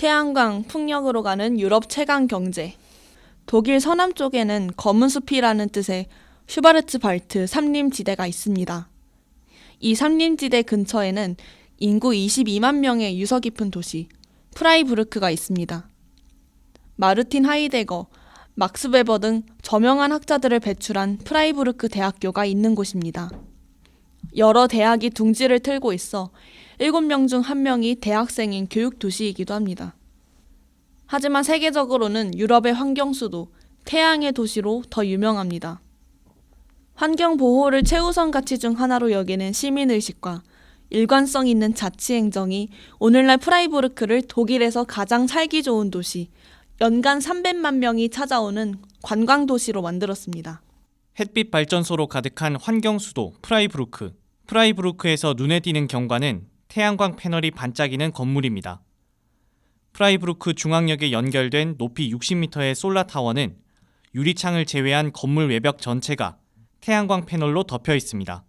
태양광 풍력으로 가는 유럽 최강 경제. 독일 서남 쪽에는 검은 숲이라는 뜻의 슈바르츠 발트 삼림지대가 있습니다. 이 삼림지대 근처에는 인구 22만 명의 유서 깊은 도시 프라이부르크가 있습니다. 마르틴 하이데거, 막스 베버 등 저명한 학자들을 배출한 프라이부르크 대학교가 있는 곳입니다. 여러 대학이 둥지를 틀고 있어 7명 중 1명이 대학생인 교육 도시이기도 합니다. 하지만 세계적으로는 유럽의 환경 수도 태양의 도시로 더 유명합니다. 환경 보호를 최우선 가치 중 하나로 여기는 시민 의식과 일관성 있는 자치 행정이 오늘날 프라이부르크를 독일에서 가장 살기 좋은 도시, 연간 300만 명이 찾아오는 관광 도시로 만들었습니다. 햇빛 발전소로 가득한 환경 수도 프라이부르크. 프라이부르크에서 눈에 띄는 경관은 태양광 패널이 반짝이는 건물입니다. 프라이부르크 중앙역에 연결된 높이 60m의 솔라 타워는 유리창을 제외한 건물 외벽 전체가 태양광 패널로 덮여 있습니다.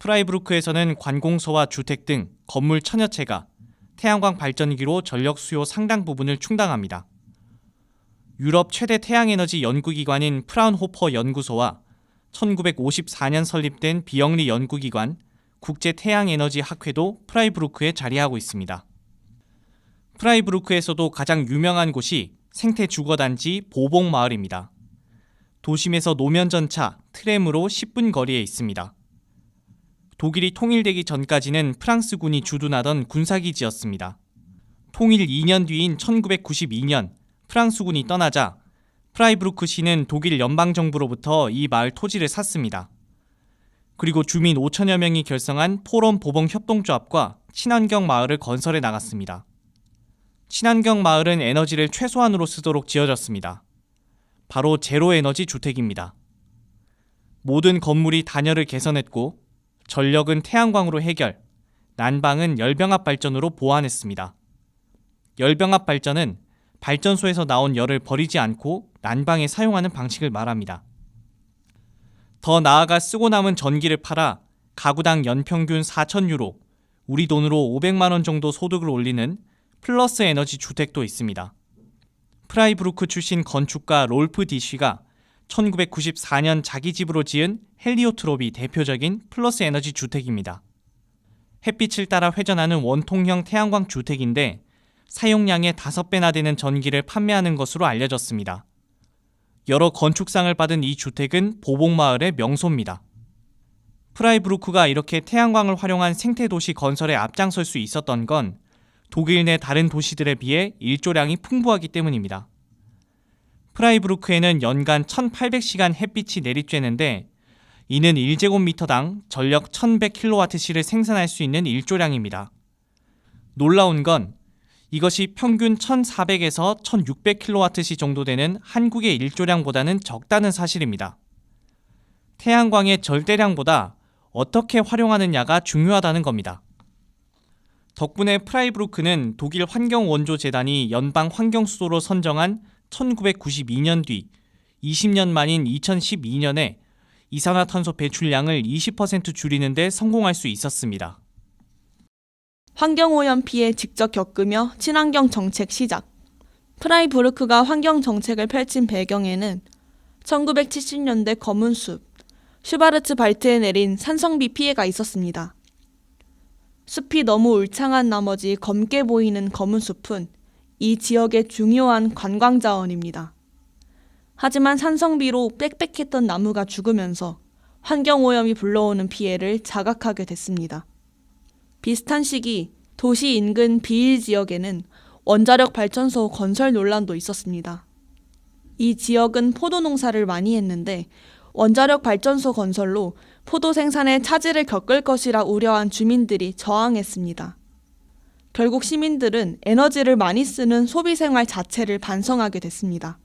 프라이부르크에서는 관공서와 주택 등 건물 천여 채가 태양광 발전기로 전력 수요 상당 부분을 충당합니다. 유럽 최대 태양에너지 연구기관인 프라운호퍼 연구소와 1954년 설립된 비영리 연구기관 국제 태양에너지 학회도 프라이부르크에 자리하고 있습니다. 프라이부르크에서도 가장 유명한 곳이 생태 주거단지 보봉 마을입니다. 도심에서 노면 전차 트램으로 10분 거리에 있습니다. 독일이 통일되기 전까지는 프랑스군이 주둔하던 군사기지였습니다. 통일 2년 뒤인 1992년 프랑스군이 떠나자 프라이부르크 시는 독일 연방정부로부터 이 마을 토지를 샀습니다. 그리고 주민 5천여 명이 결성한 포럼 보봉 협동조합과 친환경 마을을 건설해 나갔습니다. 친환경 마을은 에너지를 최소한으로 쓰도록 지어졌습니다. 바로 제로 에너지 주택입니다. 모든 건물이 단열을 개선했고 전력은 태양광으로 해결, 난방은 열병합 발전으로 보완했습니다. 열병합 발전은 발전소에서 나온 열을 버리지 않고 난방에 사용하는 방식을 말합니다. 더 나아가 쓰고 남은 전기를 팔아 가구당 연평균 4,000유로, 우리 돈으로 500만 원 정도 소득을 올리는 플러스 에너지 주택도 있습니다. 프라이브루크 출신 건축가 롤프 디쉬가 1994년 자기 집으로 지은 헬리오트롭이 대표적인 플러스 에너지 주택입니다. 햇빛을 따라 회전하는 원통형 태양광 주택인데 사용량의 5배나 되는 전기를 판매하는 것으로 알려졌습니다. 여러 건축상을 받은 이 주택은 보복마을의 명소입니다. 프라이브루크가 이렇게 태양광을 활용한 생태도시 건설에 앞장설 수 있었던 건 독일 내 다른 도시들에 비해 일조량이 풍부하기 때문입니다. 프라이브루크에는 연간 1800시간 햇빛이 내리쬐는데 이는 1제곱미터당 전력 1100kWh를 생산할 수 있는 일조량입니다. 놀라운 건 이것이 평균 1400에서 1600kWh 정도 되는 한국의 일조량보다는 적다는 사실입니다. 태양광의 절대량보다 어떻게 활용하느냐가 중요하다는 겁니다. 덕분에 프라이브루크는 독일 환경원조재단이 연방 환경수도로 선정한 1992년 뒤 20년 만인 2012년에 이산화탄소 배출량을 20% 줄이는 데 성공할 수 있었습니다. 환경오염 피해 직접 겪으며 친환경 정책 시작. 프라이부르크가 환경 정책을 펼친 배경에는 1970년대 검은 숲, 슈바르츠 발트에 내린 산성비 피해가 있었습니다. 숲이 너무 울창한 나머지 검게 보이는 검은 숲은 이 지역의 중요한 관광 자원입니다. 하지만 산성비로 빽빽했던 나무가 죽으면서 환경오염이 불러오는 피해를 자각하게 됐습니다. 비슷한 시기 도시 인근 비일 지역에는 원자력 발전소 건설 논란도 있었습니다. 이 지역은 포도 농사를 많이 했는데 원자력 발전소 건설로 포도 생산에 차질을 겪을 것이라 우려한 주민들이 저항했습니다. 결국 시민들은 에너지를 많이 쓰는 소비 생활 자체를 반성하게 됐습니다.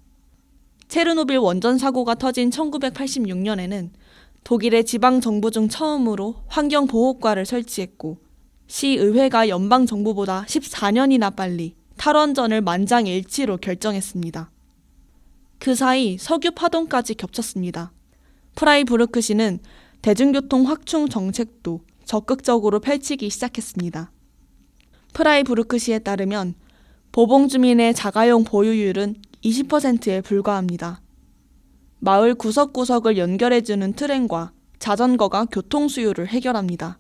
체르노빌 원전 사고가 터진 1986년에는 독일의 지방 정부 중 처음으로 환경 보호과를 설치했고 시의회가 연방 정부보다 14년이나 빨리 탈원전을 만장일치로 결정했습니다. 그 사이 석유 파동까지 겹쳤습니다. 프라이부르크시는 대중교통 확충 정책도 적극적으로 펼치기 시작했습니다. 프라이부르크시에 따르면 보봉 주민의 자가용 보유율은 20%에 불과합니다. 마을 구석구석을 연결해주는 트램과 자전거가 교통 수요를 해결합니다.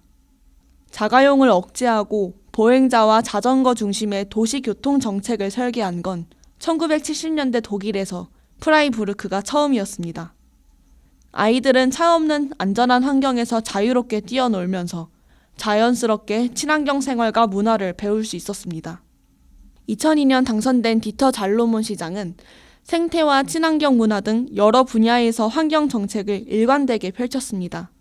자가용을 억제하고 보행자와 자전거 중심의 도시교통 정책을 설계한 건 1970년대 독일에서 프라이부르크가 처음이었습니다. 아이들은 차 없는 안전한 환경에서 자유롭게 뛰어놀면서 자연스럽게 친환경 생활과 문화를 배울 수 있었습니다. 2002년 당선된 디터 잘로몬 시장은 생태와 친환경 문화 등 여러 분야에서 환경 정책을 일관되게 펼쳤습니다.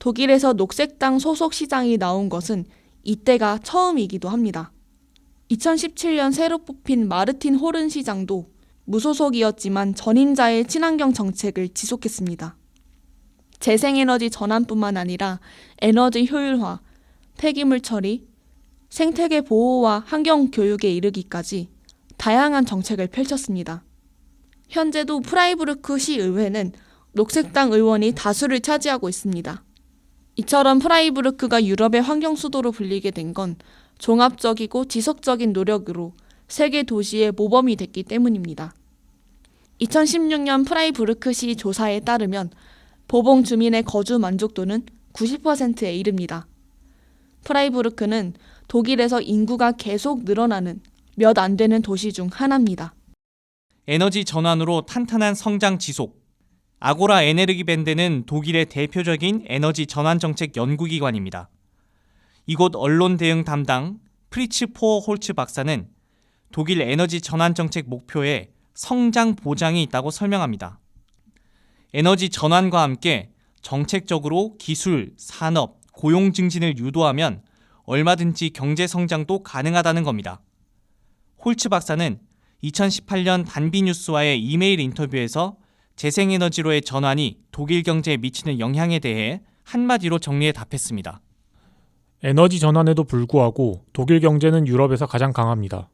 독일에서 녹색당 소속 시장이 나온 것은 이때가 처음이기도 합니다. 2017년 새로 뽑힌 마르틴 호른 시장도 무소속이었지만 전임자의 친환경 정책을 지속했습니다. 재생에너지 전환뿐만 아니라 에너지 효율화, 폐기물 처리, 생태계 보호와 환경 교육에 이르기까지 다양한 정책을 펼쳤습니다. 현재도 프라이부르크 시의회는 녹색당 의원이 다수를 차지하고 있습니다. 이처럼 프라이부르크가 유럽의 환경 수도로 불리게 된 건 종합적이고 지속적인 노력으로 세계 도시의 모범이 됐기 때문입니다. 2016년 프라이부르크시 조사에 따르면 보봉 주민의 거주 만족도는 90%에 이릅니다. 프라이부르크는 독일에서 인구가 계속 늘어나는 몇 안 되는 도시 중 하나입니다. 에너지 전환으로 탄탄한 성장 지속. 아고라 에네르기 밴드는 독일의 대표적인 에너지 전환 정책 연구기관입니다. 이곳 언론 대응 담당 프리츠 포어 홀츠 박사는 독일 에너지 전환 정책 목표에 성장 보장이 있다고 설명합니다. 에너지 전환과 함께 정책적으로 기술, 산업, 고용 증진을 유도하면 얼마든지 경제 성장도 가능하다는 겁니다. 홀츠 박사는 2018년 단비 뉴스와의 이메일 인터뷰에서 재생에너지로의 전환이 독일 경제에 미치는 영향에 대해 한마디로 정리해 답했습니다. 에너지 전환에도 불구하고 독일 경제는 유럽에서 가장 강합니다.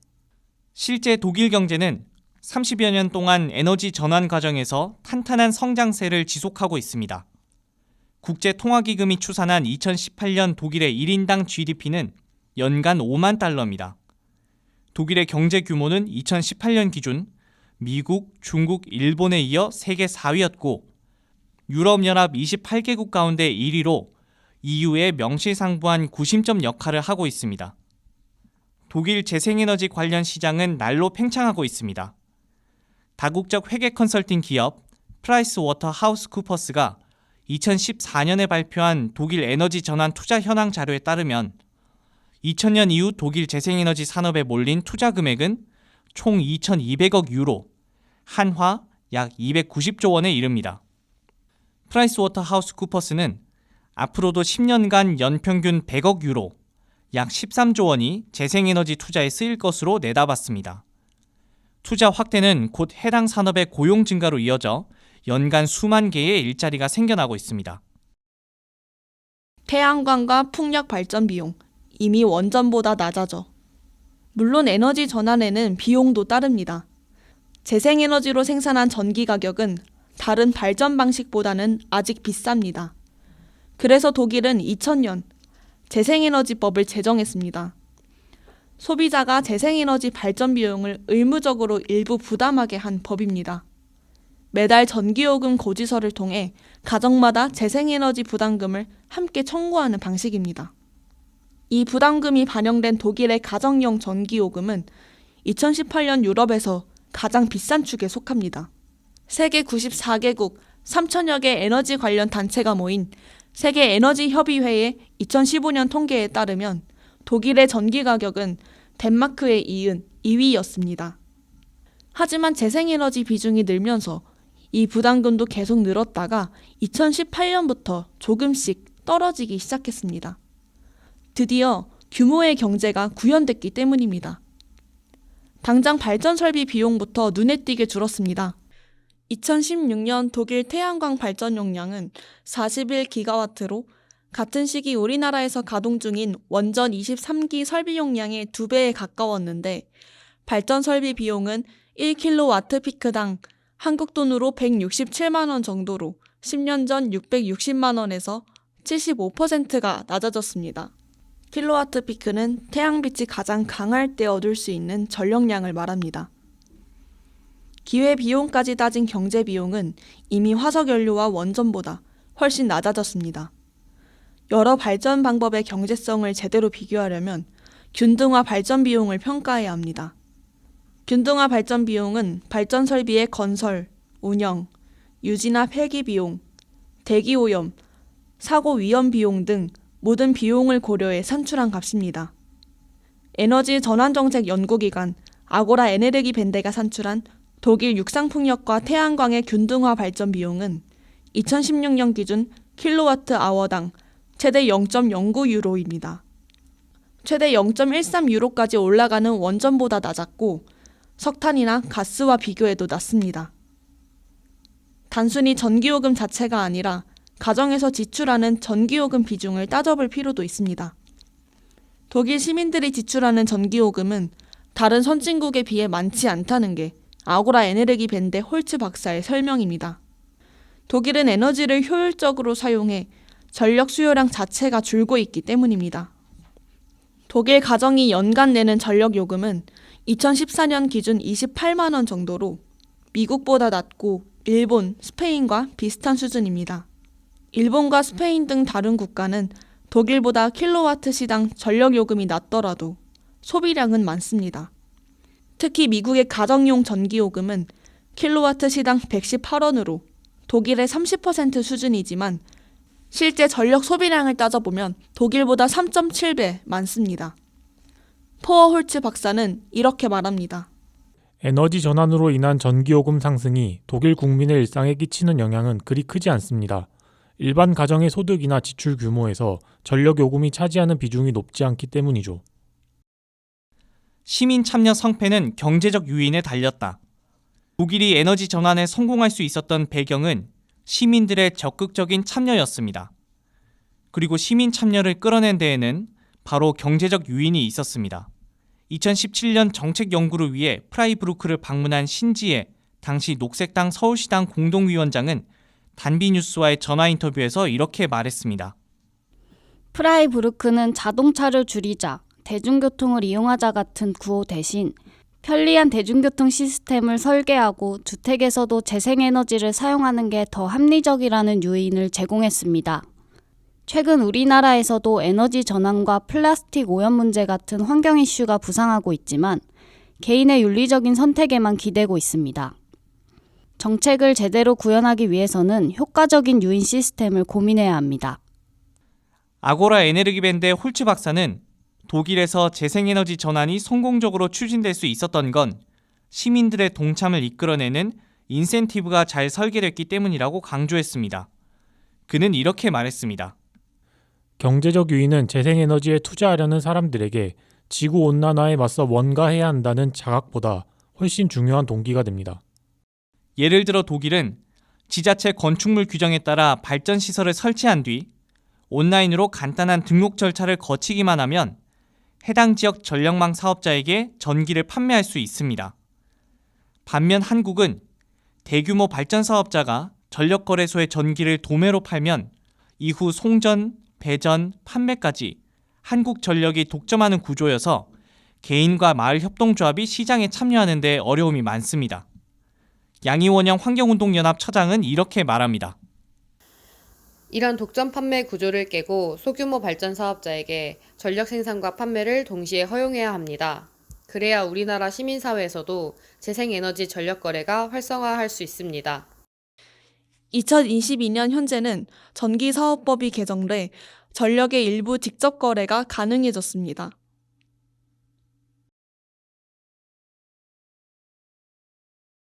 실제 독일 경제는 30여 년 동안 에너지 전환 과정에서 탄탄한 성장세를 지속하고 있습니다. 국제통화기금이 추산한 2018년 독일의 1인당 GDP는 연간 5만 달러입니다. 독일의 경제 규모는 2018년 기준 미국, 중국, 일본에 이어 세계 4위였고 유럽연합 28개국 가운데 1위로 EU의 명실상부한 구심점 역할을 하고 있습니다. 독일 재생에너지 관련 시장은 날로 팽창하고 있습니다. 다국적 회계 컨설팅 기업 프라이스 워터 하우스 쿠퍼스가 2014년에 발표한 독일 에너지 전환 투자 현황 자료에 따르면 2000년 이후 독일 재생에너지 산업에 몰린 투자 금액은 총 2,200억 유로, 한화 약 290조 원에 이릅니다. 프라이스 워터 하우스 쿠퍼스는 앞으로도 10년간 연평균 100억 유로, 약 13조 원이 재생에너지 투자에 쓰일 것으로 내다봤습니다. 투자 확대는 곧 해당 산업의 고용 증가로 이어져 연간 수만 개의 일자리가 생겨나고 있습니다. 태양광과 풍력 발전 비용 이미 원전보다 낮아져. 물론 에너지 전환에는 비용도 따릅니다. 재생에너지로 생산한 전기 가격은 다른 발전 방식보다는 아직 비쌉니다. 그래서 독일은 2000년 재생에너지법을 제정했습니다. 소비자가 재생에너지 발전 비용을 의무적으로 일부 부담하게 한 법입니다. 매달 전기요금 고지서를 통해 가정마다 재생에너지 부담금을 함께 청구하는 방식입니다. 이 부담금이 반영된 독일의 가정용 전기요금은 2018년 유럽에서 가장 비싼 축에 속합니다. 세계 94개국 3천여 개 에너지 관련 단체가 모인 세계 에너지 협의회의 2015년 통계에 따르면 독일의 전기 가격은 덴마크에 이은 2위였습니다. 하지만 재생에너지 비중이 늘면서 이 부담금도 계속 늘었다가 2018년부터 조금씩 떨어지기 시작했습니다. 드디어 규모의 경제가 구현됐기 때문입니다. 당장 발전 설비 비용부터 눈에 띄게 줄었습니다. 2016년 독일 태양광 발전 용량은 41기가와트로 같은 시기 우리나라에서 가동 중인 원전 23기 설비 용량의 2배에 가까웠는데 발전 설비 비용은 1kW 피크당 한국 돈으로 167만 원 정도로 10년 전 660만 원에서 75%가 낮아졌습니다. 킬로와트 피크는 태양빛이 가장 강할 때 얻을 수 있는 전력량을 말합니다. 기회 비용까지 따진 경제 비용은 이미 화석 연료와 원전보다 훨씬 낮아졌습니다. 여러 발전 방법의 경제성을 제대로 비교하려면 균등화 발전 비용을 평가해야 합니다. 균등화 발전 비용은 발전 설비의 건설, 운영, 유지나 폐기 비용, 대기 오염, 사고 위험 비용 등 모든 비용을 고려해 산출한 값입니다. 에너지 전환 정책 연구기관 아고라 에네르기 밴데가 산출한 독일 육상풍력과 태양광의 균등화 발전 비용은 2016년 기준 킬로와트 아워당 최대 0.09 유로입니다. 최대 0.13 유로까지 올라가는 원전보다 낮았고 석탄이나 가스와 비교해도 낮습니다. 단순히 전기요금 자체가 아니라 가정에서 지출하는 전기요금 비중을 따져볼 필요도 있습니다. 독일 시민들이 지출하는 전기요금은 다른 선진국에 비해 많지 않다는 게 아고라 에네르기 밴데 홀츠 박사의 설명입니다. 독일은 에너지를 효율적으로 사용해 전력 수요량 자체가 줄고 있기 때문입니다. 독일 가정이 연간 내는 전력 요금은 2014년 기준 28만 원 정도로 미국보다 낮고 일본, 스페인과 비슷한 수준입니다. 일본과 스페인 등 다른 국가는 독일보다 킬로와트 시당 전력 요금이 낮더라도 소비량은 많습니다. 특히 미국의 가정용 전기 요금은 킬로와트 시당 118원으로 독일의 30% 수준이지만 실제 전력 소비량을 따져보면 독일보다 3.7배 많습니다. 포어 홀츠 박사는 이렇게 말합니다. 에너지 전환으로 인한 전기요금 상승이 독일 국민의 일상에 끼치는 영향은 그리 크지 않습니다. 일반 가정의 소득이나 지출 규모에서 전력 요금이 차지하는 비중이 높지 않기 때문이죠. 시민 참여 성패는 경제적 유인에 달렸다. 독일이 에너지 전환에 성공할 수 있었던 배경은 시민들의 적극적인 참여였습니다. 그리고 시민 참여를 끌어낸 데에는 바로 경제적 유인이 있었습니다. 2017년 정책 연구를 위해 프라이브루크를 방문한 신지혜 당시 녹색당 서울시당 공동위원장은 단비뉴스와의 전화 인터뷰에서 이렇게 말했습니다. 프라이부르크는 자동차를 줄이자, 대중교통을 이용하자 같은 구호 대신 편리한 대중교통 시스템을 설계하고 주택에서도 재생에너지를 사용하는 게 더 합리적이라는 요인을 제공했습니다. 최근 우리나라에서도 에너지 전환과 플라스틱 오염 문제 같은 환경 이슈가 부상하고 있지만 개인의 윤리적인 선택에만 기대고 있습니다. 정책을 제대로 구현하기 위해서는 효과적인 유인 시스템을 고민해야 합니다. 아고라 에네르기 밴드의 홀츠 박사는 독일에서 재생에너지 전환이 성공적으로 추진될 수 있었던 건 시민들의 동참을 이끌어내는 인센티브가 잘 설계됐기 때문이라고 강조했습니다. 그는 이렇게 말했습니다. 경제적 유인은 재생에너지에 투자하려는 사람들에게 지구 온난화에 맞서 뭔가해야 한다는 자각보다 훨씬 중요한 동기가 됩니다. 예를 들어 독일은 지자체 건축물 규정에 따라 발전 시설을 설치한 뒤 온라인으로 간단한 등록 절차를 거치기만 하면 해당 지역 전력망 사업자에게 전기를 판매할 수 있습니다. 반면 한국은 대규모 발전 사업자가 전력거래소에 전기를 도매로 팔면 이후 송전, 배전, 판매까지 한국전력이 독점하는 구조여서 개인과 마을 협동조합이 시장에 참여하는 데 어려움이 많습니다. 양이원영 환경운동연합 처장은 이렇게 말합니다. 이런 독점 판매 구조를 깨고 소규모 발전 사업자에게 전력 생산과 판매를 동시에 허용해야 합니다. 그래야 우리나라 시민사회에서도 재생에너지 전력 거래가 활성화할 수 있습니다. 2022년 현재는 전기사업법이 개정돼 전력의 일부 직접 거래가 가능해졌습니다.